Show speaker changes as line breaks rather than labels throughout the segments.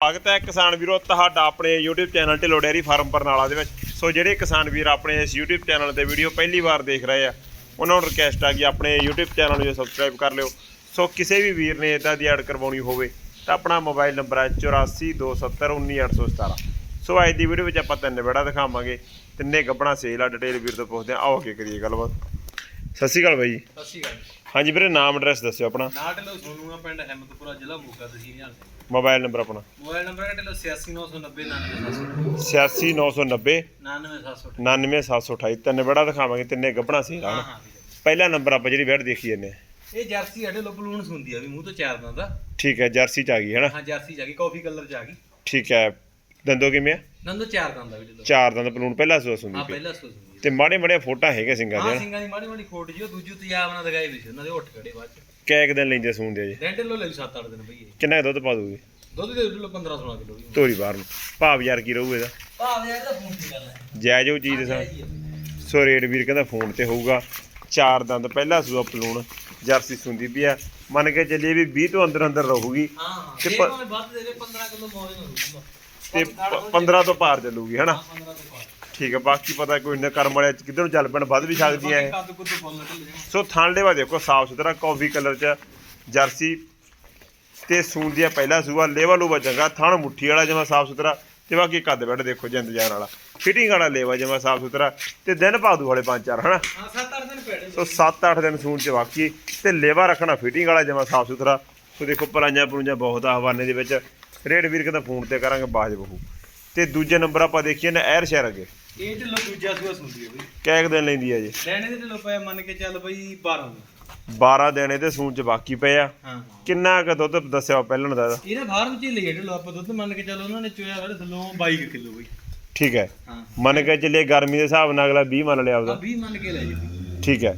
ਸਵਾਗਤ ਹੈ ਕਿਸਾਨ ਵੀਰੋ, ਤੁਹਾਡਾ ਆਪਣੇ YouTube channel Dhillon dairy farm Barnala ਦੇ ਵਿੱਚ। ਸੋ ਜਿਹੜੇ ਕਿਸਾਨ ਵੀਰ ਆਪਣੇ ਇਸ YouTube ਚੈਨਲ ਤੇ ਵੀਡੀਓ ਪਹਿਲੀ ਵਾਰ ਦੇਖ ਰਹੇ ਆ, ਉਹਨਾਂ ਨੂੰ ਰਿਕਵੈਸਟ ਆ ਕਿ ਆਪਣੇ YouTube ਚੈਨਲ ਨੂੰ ਸਬਸਕ੍ਰਾਈਬ ਕਰ ਲਿਓ। ਸੋ ਕਿਸੇ ਵੀ ਵੀਰ ਨੇ ਇਦਾਂ ਦੀ ਐਡ ਕਰਵਾਉਣੀ ਹੋਵੇ, ਤਾਂ ਆਪਣਾ ਮੋਬਾਈਲ ਨੰਬਰ ਹੈ 8427191817 ਸੋ ਅੱਜ ਦੀ ਵੀਡੀਓ ਵਿੱਚ ਆਪਾਂ ਤਿੰਨ ਬੜਾ ਦਿਖਾਵਾਂਗੇ, ਤਿੰਨੇ ਗੱਬਣਾ ਸੇਲ ਆ ਡਿਟੇਲ ਵੀਰ ਤੋਂ ਪੁੱਛਦੇ ਆ। ਆਓ ਅੱਗੇ ਕਰੀਏ ਗੱਲਬਾਤ। ਸਤਿ ਸ਼੍ਰੀ ਅਕਾਲ ਬਾਈ। ਜੀ
ਸਤਿ ਸ਼੍ਰੀ ਅਕਾਲ
ਹਾਂਜੀ ਵੀਰੇ ਨਾਮ ਐਡਰੈਸ ਦੱਸਿਓ ਆਪਣਾ।
ਨਾਟ ਲੋ ਸੋਨੂਆ ਪਿੰਡ ਅਹਿਮਦਪੁਰਾ ਜ਼ਿਲ੍ਹਾ ਮੋਗਾ ਤਹਿਸੀਲ ਹਲਕੇ
ਮੋਬਾਈਲ ਨੰਬਰ ਆਪਣਾ।
ਮੋਬਾਈਲ ਨੰਬਰ ਹੈ ਟਲੋ 86990
86990
99728
99728 ਤਿੰਨ ਬੜਾ ਦਿਖਾਵਾਂਗੇ ਤਿੰਨੇ ਗੱਬਣਾ ਸੀ
ਹਾਂ ਹਾਂ ਵੀਰੇ।
ਪਹਿਲਾ ਨੰਬਰ ਆਪਾਂ ਜਿਹੜੀ ਵੈਟ ਦੇਖੀ ਜੰਨੇ
ਇਹ ਜਰਸੀ ਅਡੇ ਲੋ ਬਲੂਨ ਹੁੰਦੀ ਆ ਵੀ ਮੂੰਹ ਤੋਂ ਚਾਰ ਦੰਦ ਦਾ।
ਠੀਕ ਹੈ ਜਰਸੀ ਚ ਆ ਗਈ ਹੈਨਾ?
ਹਾਂ ਜਰਸੀ ਜਾ ਗਈ ਕਾਫੀ ਕਲਰ ਚ ਆ ਗਈ।
ਠੀਕ ਹੈ ਦੰਦੋ ਕਿਵੇਂ ਆ?
ਦੰਦੋ ਚਾਰ ਦੰਦ ਦਾ ਵੀ ਲੋ
ਚਾਰ ਦੰਦ ਪਲੂਣ ਪਹਿਲਾ ਸੋਸ ਹੁੰਦੀ
ਹਾਂ
ਪਈ।
ਪਹਿਲਾ ਸੋਸ
ਤੇ ਮਾੜੇ ਮਾੜੇ ਫੋਟਾ ਹੈਗੇ ਸਿੰਘਾਂ ਦੇ
ਹਾਂ
ਹਨਾ
ਸਿੰਘਾਂ ਦੀ ਮਾੜੀ ਮਾੜੀ ਖੋਟ ਜੀ ਉਹ ਦੂਜੀ ਤਿਆਬ ਨਾਲ ਦਿਖਾਈ ਵੀ ਸੀ ਉਹਨਾਂ ਦੇ ਉੱਠ ਖੜੇ ਬਾਅਦ ਚ।
ਕੈ ਕੁ ਦਿਨ ਲੈਂਦੇ ਸੂਣ ਦੇ ਜੀ।
ਰੈਂਟ ਲੋ ਲੈ 7-8 ਦਿਨ ਇਹ।
ਕਿੰਨਾ ਕੁ ਦੁੱਧ ਪਾ ਦੂਗੀ
ਦੁੱਧ ਦੇ ਲੋ 15-16 ਕਿਲੋ ਵੀ।
ਤੋਰੀ ਬਾਹਰ ਨੂੰ। ਭਾਵ ਯਾਰ ਕੀ ਰਹੂ ਇਹਦਾ?
ਭਾਵੇਂ ਯਾਰ ਤਾਂ ਫੋਨ ਦੀ ਗੱਲ ਹੈ?
ਜਾਇਜ਼ ਉਹ ਚੀਜ਼ ਦਾ ਸੋ ਰੇਟ ਵੀਰ ਕਹਿੰਦਾ ਫੋਨ ਤੇ ਹੋਊਗਾ। ਚਾਰ ਦੰਦ ਪਹਿਲਾ ਸੂਆ ਪਲੂਣ ਜਰਸੀ ਸੁੰਦੀ ਵੀ ਆ। ਮੰਨ ਕੇ ਚੱਲੀਏ ਵੀ 20 ਤੋਂ ਅੰਦਰ ਅੰਦਰ ਰਹੂਗੀ।
ਹਾਂ ਹਾਂ
ਤੇ
ਤੇ
ਪ-
ਭਾਵੇਂ ਵੱਧ ਦੇ ਦੇ 15 ਕਿਲੋ ਮੌਜ ਨਾ
ਤੇ ਪ- 15 ਤੋਂ ਪਾਰ ਚੱਲੂਗੀ ਹਨਾ?
15 ਤੋਂ ਬਾਅਦ
ਠੀਕ ਹੈ ਬਾਕੀ ਪਤਾ ਕੋਈ ਨਾ, ਕਰਮ ਵਾਲੇ ਕਿੱਧਰ ਨੂੰ ਚੱਲ ਪੈਣ ਵੱਧ ਵੀ ਸਕਦੀਆਂ ਇਹ
ਕੱਦ ਕੁੱਦ ਫੁੱਲ ਢਿੱਲੇ
ਸੋ ਥਣ ਲੇਵਾ ਦੇਖੋ, ਸਾਫ਼ ਸੁਥਰਾ ਕੌਫੀ ਕਲਰ ਚ ਜਰਸੀ ਤੇ ਸੂਣ ਦੀਆਂ ਪਹਿਲਾ ਸੂਆ, ਲੇਵਾ ਲੂਵਾ ਚੰਗਾ, ਥਣ ਮੁੱਠੀ ਵਾਲਾ ਜਮਾ ਸਾਫ਼ ਸੁਥਰਾ ਤੇ ਬਾਕੀ ਕੱਦ ਬੈਠ ਦੇਖੋ, ਜਿੰਦ ਜਾਨ ਵਾਲਾ। ਫਿਟਿੰਗ ਵਾਲਾ ਲੇਵਾ ਜਮਾ ਸਾਫ਼ ਸੁਥਰਾ ਤੇ ਦਿਨ ਭਾਦੂ ਵਾਲੇ ਪੰਜ ਚਾਰ, ਹਨਾ?
ਹਾਂ 7-8 ਦਿਨ ਪੈੜੇ
ਸੋ 7-8 ਦਿਨ ਸੂਣ ਚ ਬਾਕੀ ਤੇ ਲੇਵਾ ਰੱਖਣਾ, ਫਿਟਿੰਗ ਵਾਲਾ ਜਮਾ ਸਾਫ਼ ਸੁਥਰਾ। ਸੋ ਦੇਖੋ ਪਲਾਈਆਂ ਪਲੂਈਆਂ ਬਹੁਤ ਆ ਹਵਾਨੇ ਦੇ ਵਿੱਚ। ਰੇਡ ਵੀਰ ਕਹਿੰਦਾ, ਫੋਨ ਤੇ ਕਰਾਂਗੇ ਬਾਜ ਬਹੂ। ਤੇ ਦੂਜੇ ਨੰਬਰ ਆਪਾਂ ਦੇਖੀਏ ਨਾ, ਐਰ ਸ਼ਹਿਰ ਅੱਗੇ।
ਇਹ ਢਿੱਲੋ ਦੂਜਾ ਸੂਆ ਸੁਣਦੀ ਹੈ ਬਈ।
ਕੈ ਕੁ ਦਿਨ ਲੈਂਦੀ ਆ ਜੀ।
ਲੈਣੇ ਦੇ ਢਿੱਲੋ ਪਿਆ ਮੰਨ ਕੇ ਚੱਲ ਬਈ 12 ਦਿਨ
12 ਦਿਨ ਇਹਦੇ ਸੂਣ ਚ ਬਾਕੀ ਪਏ ਆ।
ਹਾਂ।
ਕਿੰਨਾ ਕੁ ਦੁੱਧ ਦੱਸਿਆ ਪਹਿਲਣ ਦਾ ਇਹਦਾ?
ਇਹਦਾ ਫਾਰਮ ਚ ਹੀ ਲਈ ਢਿੱਲੋ ਆਪਾਂ ਦੁੱਧ ਮੰਨ ਕੇ ਚੱਲ ਉਹਨਾਂ ਨੇ ਚੋਇਆ ਸਾਡੇ ਥੱਲੋਂ 22 ਕਿਲੋ ਬਈ।
ਠੀਕ ਹੈ।
ਹਾਂ।
ਮੰਨ ਕੇ ਚੱਲੇ ਗਰਮੀ ਦੇ ਹਿਸਾਬ ਨਾਲ ਅਗਲਾ 20 ਮੰਨ ਲਿਆ
ਆ
ਉਹਦਾ
20 ਮੰਨ ਕੇ ਲੈ ਜੀ ਬਈ।
ਠੀਕ ਹੈ।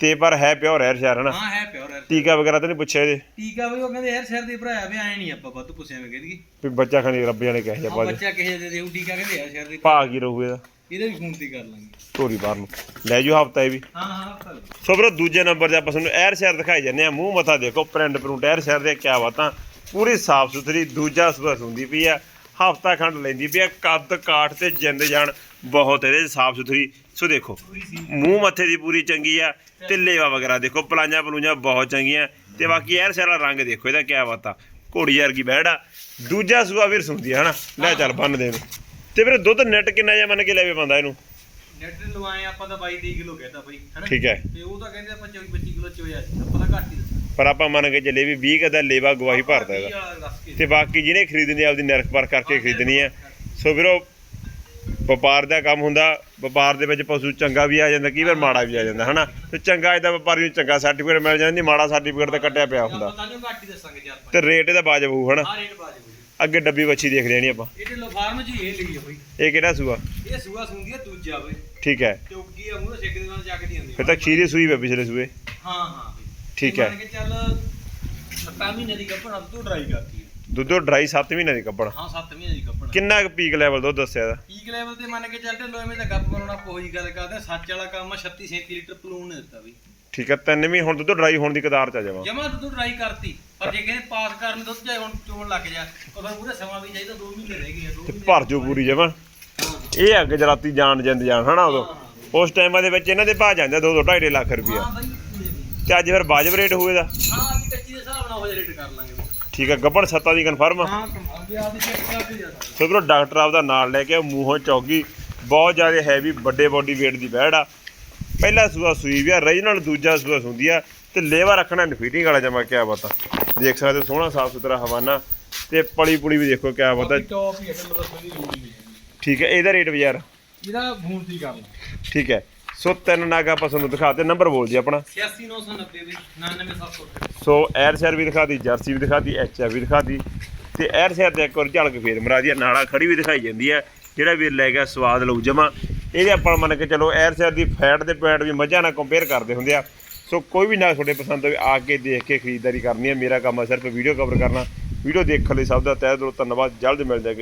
ਤੇ ਪਰ ਹੈ ਪਿਓਰ ਹੈ ਸ਼ਹਿਰ ਹਨਾ?
ਹਾਂ ਹੈ ਪਿਓਰ ਹੈ।
ਟੀਕਾ ਵਗੈਰਾ ਤਾਂ ਨਹੀਂ ਪੁੱਛਿਆ ਇਹਦੇ?
ਟੀਕਾ ਬਈ ਉਹ ਕਹਿੰਦੇ ਯਾਰ ਸਿਰ ਦੇ ਭਰਾਇਆ ਵੀ ਆਏ ਨਹੀਂ ਆਪਾਂ ਵੱਧ ਪੁੱਛਿਆ ਮੈਂ ਕਹਿੰਦੀ
ਵੀ ਬੱਚਾ ਖਾਣੀ ਰੱਬ ਜਾਣੇ ਕਹਿ ਜਾ
ਆ ਬੱਚਾ ਕਿਸੇ ਦੇ ਦੇਉ ਟੀਕਾ ਕਹਿੰਦੇ ਯਾਰ ਸਿਰ ਦੇ
ਭਾਗ ਹੀ ਰਹੂ ਇਹਦਾ?
ਇਹਦਾ ਵੀ ਫੋਨ ਤੇ ਕਰ ਲਾਂਗੇ।
ਧੋਰੀ ਬਾਹਰ ਨੂੰ। ਲੈ ਜੂ ਹਫਤਾ ਇਹ ਵੀ।
ਹਾਂ ਹਾਂ ਹਫ਼ਤਾ।
ਸੋ ਵੀਰੋ ਦੂਜੇ ਨੰਬਰ ਤੇ ਆਪਾਂ ਤੁਹਾਨੂੰ ਐਰ ਸ਼ਹਿਰ ਦਿਖਾਈ ਜਾਂਦੇ ਆ ਮੂੰਹ ਮੱਥਾ ਦੇਖੋ ਪ੍ਰਿੰਟ ਪ੍ਰਿੰਟ ਐਰ ਸ਼ਹਿਰ ਦੇ ਕਿਆ ਬਾਤਾਂ। ਪੂਰੀ ਸਾਫ਼ ਸੁਥਰੀ ਦੂਜਾ ਸਬਸ ਹੁੰਦੀ ਪਈ ਆ ਹਫਤਾ ਖੰਡ ਲੈਂਦੀ ਪਈ ਆ ਕੱਦ ਕਾਠ ਤੇ ਜਿੰਦ ਜਾਨ ਬਹੁਤ ਇਹਦੇ ਸਾਫ਼ ਸੁਥਰੀ। ਸੋ ਦੇਖੋ
ਪੂਰੀ ਸੀ
ਮੂੰਹ ਮੱਥੇ ਦੀ ਪੂਰੀ ਚੰਗੀ ਆ ਤੇ ਲੇਵਾ ਵਗੈਰਾ ਦੇਖੋ ਪਲਾਈਆਂ ਪਲੂਈਆਂ ਬਹੁਤ ਚੰਗੀਆਂ। ਤੇ ਬਾਕੀ ਐਰ ਸ਼ਹਿਰ ਵਾਲਾ ਰੰਗ ਦੇਖੋ ਇਹਦਾ ਕਿਆ ਬਾਤਾਂ। ਘੋੜੀ ਵਰਗੀ ਬਹਿੜਾ ਦੂਜਾ ਸੂਆ ਵੀਰ ਸੁਣਦੀ ਆ ਹਨਾ? ਲੈ ਚੱਲ ਬੰਨ ਦੇ ਇਹਨੂੰ। ਤੇ ਵੀਰ ਦੁੱਧ ਨੈਟ ਕਿੰਨਾ ਜਿਹਾ ਮੰਨ ਕੇ ਲੈਵੇ ਬੰਦਾ ਇਹਨੂੰ?
ਨੈਟ ਲਵਾਏ ਆਪਾਂ ਤਾਂ 22 23 ਕਿਲੋ ਕਹਿਤਾ ਬਈ ਹੈਨਾ?
ਠੀਕ ਹੈ।
ਤੇ ਉਹ ਤਾਂ ਕਹਿੰਦੇ ਆਪਾਂ 24 25 ਕਿਲੋ ਚੋਇਆ ਆਪਾਂ ਤਾਂ ਘੱਟ ਹੀ ਦੱਸਿਆ।
ਪਰ ਆਪਾਂ ਮੰਨ ਕੇ ਚੱਲੇ ਵੀ 20 ਕਦਾ ਲੇਵਾ ਗਵਾਹੀ ਭਰਦਾ
ਕੇ
ਤੇ ਬਾਕੀ ਜਿਹਨੇ ਖਰੀਦਣੀ ਆਪਦੀ ਪਰ ਕਰਕੇ ਖਰੀਦਣੀ ਹੈ ਸੋ ਵੀਰੋ ਵਪਾਰ ਦਾ ਕੰਮ ਹੁੰਦਾ ਵਪਾਰ ਦੇ ਵਿੱਚ ਪਸ਼ੂ ਚੰਗਾ ਵੀ ਆ ਜਾਂਦਾ ਕਈ ਵਾਰ ਮਾੜਾ ਵੀ ਆ ਜਾਂਦਾ ਹਨਾ? ਤੇ ਚੰਗਾ ਇਹਦਾ ਵਪਾਰੀ ਨੂੰ ਚੰਗਾ ਸਰਟੀਫਿਕੇਟ ਮਿਲ ਜਾਂਦਾ ਨਹੀਂ ਮਾੜਾ ਸਰਟੀਫਿਕੇਟ ਤਾਂ ਕੱਟਿਆ ਪਿਆ ਹੁੰਦਾ।
ਤਾਂ
ਰੇਟ ਇਹਦਾ ਵਾਜਬ ਹੋਊ ਹਨਾ?
ਰੇਟ
ਅੱਗੇ ਡੱਬੀ ਵੱਛੀ ਦੇਖ ਲੈਣੀ ਆਪਾਂ।
ਇਹ ਢਿੱਲੋ ਫਾਰਮ ਹੀ ਇਹ ਲਈ ਆ ਬਈ।
ਇਹ ਕਿਹੜਾ ਸੂਆ?
ਇਹ ਸੂਆ ਸੁੰਦੀ ਆ ਦੂਜਾ ਬਈ।
ਠੀਕ ਹੈ।
ਚੌਕੀ ਆ ਮੂੰਹ ਛੇਕ ਦੇ ਨਾਲ ਚੱਕਦੀ ਆਂਦੀ
ਫਿਰ ਤਾਂ ਖੀਰੀ ਸੂਈ ਵੇ ਪਿਛਲੇ ਸੂਏ।
ਹਾਂ ਹਾਂ
ਠੀਕ ਹੈ।
ਮੰਨ ਕੇ ਚੱਲ 7 ਮਹੀਨੇ ਦੀ ਕੱਪੜਾ ਤੋਂ ਡਰਾਈ ਕਰਤੀ
ਦੁੱਧੋ ਡਰਾਈ 7 ਮਹੀਨੇ ਦੀ ਕੱਪੜ।
ਹਾਂ 7 ਮਹੀਨੇ ਦੀ ਕੱਪੜਾ।
ਕਿੰਨਾ ਕੁ ਪੀਕ ਲੈਵਲ ਦੁੱਧ ਦੱਸਿਆ ਇਹਦਾ?
ਪੀਕ ਲੈਵਲ ਤੇ ਮੰਨ ਕੇ ਚੱਲ ਢਿੱਲੋ ਐਵੇਂ ਤਾਂ ਗੱਪ ਬਣਾਉਣਾ ਕੋਈ ਗੱਲ ਕਰਦੇ ਸੱਚ ਵਾਲਾ ਕੰਮ ਆ 36 37 ਲੀਟਰ ਪਲੂਨ ਨੇ ਦਿੱਤਾ ਬਈ।
ਠੀਕ ਹੈ ਤਿੰਨ ਵੀ ਹੁਣ ਦੁੱਧ ਡਰਾਈ ਹੋਣ ਦੀ ਕਦਾਰ ਚ ਆ ਜਾਵਾ।
ਜਮਾ ਦੁੱਧ ਡਰਾਈ ਕਰਤੀ। ਪਰ ਜੇ ਕਹਿੰਦੇ ਪਾਸ ਕਰਨ ਦੁੱਧ ਚਾਹੇ ਹੁਣ ਚੋਣ ਲੱਗ ਜਾ ਉਹ ਫਿਰ ਪੂਰਾ ਸਮਾਂ ਵੀ ਚਾਹੀਦਾ 2 ਮਹੀਨੇ ਰਹਿ ਗਏ 2
ਤੇ
ਮਹੀਨੇ
ਭਰ ਜੋ ਪੂਰੀ ਜਮਾ। ਇਹ ਅੱਗੇ ਜਰਾਤੀ ਜਾਣ ਜਿੰਦ ਜਾਣ ਹਨਾ ਉਦੋਂ? ਉਸ ਟਾਈਮਾਂ ਦੇ ਵਿੱਚ ਇਹਨਾਂ ਦੇ ਭਾਅ ਜਾਂਦੇ 2 2 2.5 ਲੱਖ ਰੁਪਇਆ।
ਹਾਂ ਬਈ।
ਤੇ ਅੱਜ ਫਿਰ ਵਾਜਬ ਰੇਟ ਹੋਵੇ ਦਾ
ਹਾਂ ਅਸੀਂ ਕੱਚੀ ਦੇ ਹਿਸਾਬ ਨਾਲ ਹੋ ਜਾ ਰੇਟ ਕਰ ਲਾਂਗੇ। ਬਈ।
ਠੀਕ ਹੈ ਗੱਬੜ ਸੱਤਾ ਦੀ ਕਨਫਰਮ
ਹਾਂ ਕਮਾਲ ਚੈੱਕ ਜਾ
ਸੋ ਵੀਰੋ ਡਾਕਟਰ ਆਪਦਾ ਨਾਲ ਲੈ ਕੇ ਆਓ, ਮੂੰਹੋਂ ਚੌਗੀ ਬਹੁਤ ਜ਼ਿਆਦਾ ਹੈਵੀ ਵੱਡੇ ਬੋਡੀ weight ਦੀ ਬੈੜ ਆ। ਪਹਿਲਾ ਸੂਆ ਸੂਈ ਵੀ ਆ ਰੀਜਨਲ ਦੂਜਾ ਸੂਆ ਸੁੰਦੀ ਆ ਤੇ ਲੇਵਾ ਰੱਖਣਾ ਨਫੀਟਿੰਗ ਵਾਲਾ ਜਮਾ ਕਿਆ ਬਾਤਾਂ। ਦੇਖ ਸਕਦੇ ਹੋ ਸੋਹਣਾ ਸਾਫ਼ ਸੁਥਰਾ ਹਵਾਨਾ ਤੇ ਪਲੀ ਪੁਲੀ ਵੀ ਦੇਖੋ ਕਿਆ ਬਾਤਾਂ
ਟੌਪ ਹੀ ਹੈ ਦੀ ਨਹੀਂ।
ਠੀਕ ਹੈ ਇਹਦਾ ਰੇਟ ਯਾਰ
ਇਹਦਾ ਫੋਨ ਤੇ ਹੀ ਕਰ ਲਾ
ਠੀਕ ਹੈ ਸੋ ਤਿੰਨ ਨਾਗਾ ਆਪਾਂ ਤੁਹਾਨੂੰ ਦਿਖਾਤੇ ਨੰਬਰ ਬੋਲ ਜੀ ਆਪਣਾ।
86990 ਬਈ 99700
ਸੋ ਐਰ ਸ਼ਹਿਰ ਵੀ ਦਿਖਾਤੀ ਜਰਸੀ ਵੀ ਦਿਖਾਤੀ ਐਚ ਵੀ ਦਿਖਾਤੀ ਤੇ ਐਰ ਸ਼ਹਿਰ ਤੇ ਇੱਕ ਵਾਰ ਝਲਕ ਫੇਰ ਮਰਾ ਦੀ ਨਾਲਾ ਖੜੀ ਵੀ ਦਿਖਾਈ ਜਾਂਦੀ ਹੈ ਜਿਹੜਾ ਵੀਰ ਲੈ ਗਿਆ ਸਵਾਦ ਲਊ ਜਮਾ। ਇਹਦੇ ਆਪਾਂ ਮੰਨ ਕੇ ਚਲੋ ਐਰ ਸ਼ਹਿਰ ਦੀ ਫੈਟ ਦੇ ਪੁਆਇੰਟ ਵੀ ਮੱਝਾਂ ਨਾਲ ਕੰਪੇਅਰ ਕਰਦੇ ਹੁੰਦੇ ਆ। ਸੋ ਕੋਈ ਵੀ ਨਾ ਤੁਹਾਡੇ ਪਸੰਦ ਹੋਵੇ ਆ ਕੇ ਦੇਖ ਕੇ ਖਰੀਦਦਾਰੀ ਕਰਨੀ ਹੈ। ਮੇਰਾ ਕੰਮ ਹੈ ਸਿਰਫ ਵੀਡੀਓ ਕਵਰ ਕਰਨਾ। ਵੀਡੀਓ ਦੇਖਣ ਲਈ ਸਭ ਦਾ ਤਹਿ ਦਿਲੋਂ ਧੰਨਵਾਦ। ਜਲਦ ਮਿਲ ਜਾਏਗਾ